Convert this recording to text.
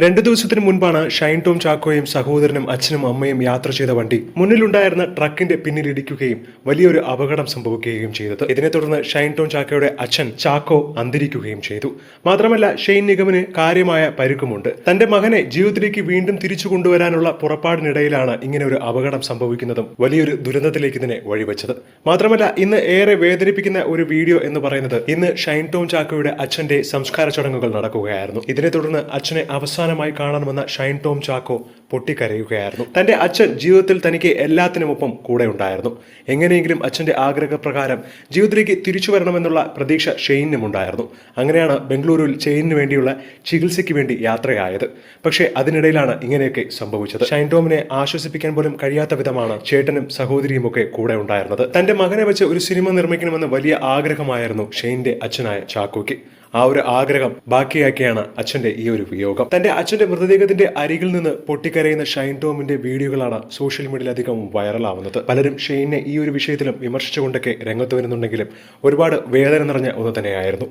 രണ്ടു ദിവസത്തിന് മുൻപാണ് ഷൈൻ ടോം ചാക്കോയും സഹോദരനും അച്ഛനും അമ്മയും യാത്ര ചെയ്ത വണ്ടി മുന്നിലുണ്ടായിരുന്ന ട്രക്കിന്റെ പിന്നിലിടിക്കുകയും വലിയൊരു അപകടം സംഭവിക്കുകയും ചെയ്തത്. ഇതിനെ തുടർന്ന് ഷൈൻ ടോം ചാക്കോയുടെ അച്ഛൻ ചാക്കോ അന്തരിക്കുകയും ചെയ്തു. മാത്രമല്ല ഷെയ്ൻ നിഗമിന് കാര്യമായ പരുക്കുമുണ്ട്. തന്റെ മകനെ ജീവിതത്തിലേക്ക് വീണ്ടും തിരിച്ചു കൊണ്ടുവരാനുള്ള പുറപ്പാടിനിടയിലാണ് ഇങ്ങനെ ഒരു അപകടം സംഭവിക്കുന്നതും വലിയൊരു ദുരന്തത്തിലേക്ക് ഇതിനെ വഴിവെച്ചത്. മാത്രമല്ല ഇന്ന് ഏറെ വേദനിപ്പിക്കുന്ന ഒരു വീഡിയോ എന്ന് പറയുന്നത് ഇന്ന് ഷൈൻ ടോം ചാക്കോയുടെ അച്ഛന്റെ സംസ്കാര ചടങ്ങുകൾ നടക്കുകയായിരുന്നു. ഇതിനെ തുടർന്ന് അച്ഛനെ അവസാനമായി കാണണമെന്ന ഷൈൻ ടോം ചാക്കോ പൊട്ടിക്കരയുകയായിരുന്നു. തന്റെ അച്ഛൻ ജീവിതത്തിൽ തനിക്ക് എല്ലാത്തിനുമൊപ്പം കൂടെ ഉണ്ടായിരുന്നു. എങ്ങനെയെങ്കിലും അച്ഛന്റെ ആഗ്രഹപ്രകാരം ജീവിതത്തിലേക്ക് തിരിച്ചു വരണമെന്നുള്ള പ്രതീക്ഷ ഷെയ്നും ഉണ്ടായിരുന്നു. അങ്ങനെയാണ് ബംഗളൂരുവിൽ ഷെയ്നു വേണ്ടിയുള്ള ചികിത്സയ്ക്ക് വേണ്ടി യാത്രയായത്. പക്ഷേ അതിനിടയിലാണ് ഇങ്ങനെയൊക്കെ സംഭവിച്ചത്. ഷൈൻ ടോമിനെ ആശ്വസിപ്പിക്കാൻ പോലും കഴിയാത്ത വിധമാണ് ചേട്ടനും സഹോദരിയും ഒക്കെ കൂടെ ഉണ്ടായിരുന്നത്. തന്റെ മകനെ വെച്ച് ഒരു സിനിമ നിർമ്മിക്കണമെന്ന് വലിയ ആഗ്രഹമായിരുന്നു ഷെയ്ന്റെ അച്ഛനായ ചാക്കോയ്ക്ക്. ആ ഒരു ആഗ്രഹം ബാക്കിയാക്കിയാണ് അച്ഛന്റെ ഈ ഒരു വിയോഗം. തന്റെ അച്ഛന്റെ മൃതദേഹത്തിന്റെ അരികിൽ നിന്ന് പൊട്ടിക്കരയുന്ന ഷൈൻ ടോമിന്റെ വീഡിയോകളാണ് സോഷ്യൽ മീഡിയയിൽ അധികം വൈറലാവുന്നത്. പലരും ഷെയ്നെ ഈ ഒരു വിഷയത്തിലും വിമർശിച്ചുകൊണ്ടൊക്കെ രംഗത്ത് വരുന്നുണ്ടെങ്കിലും ഒരുപാട് വേദന നിറഞ്ഞ ഒന്ന് തന്നെയായിരുന്നു.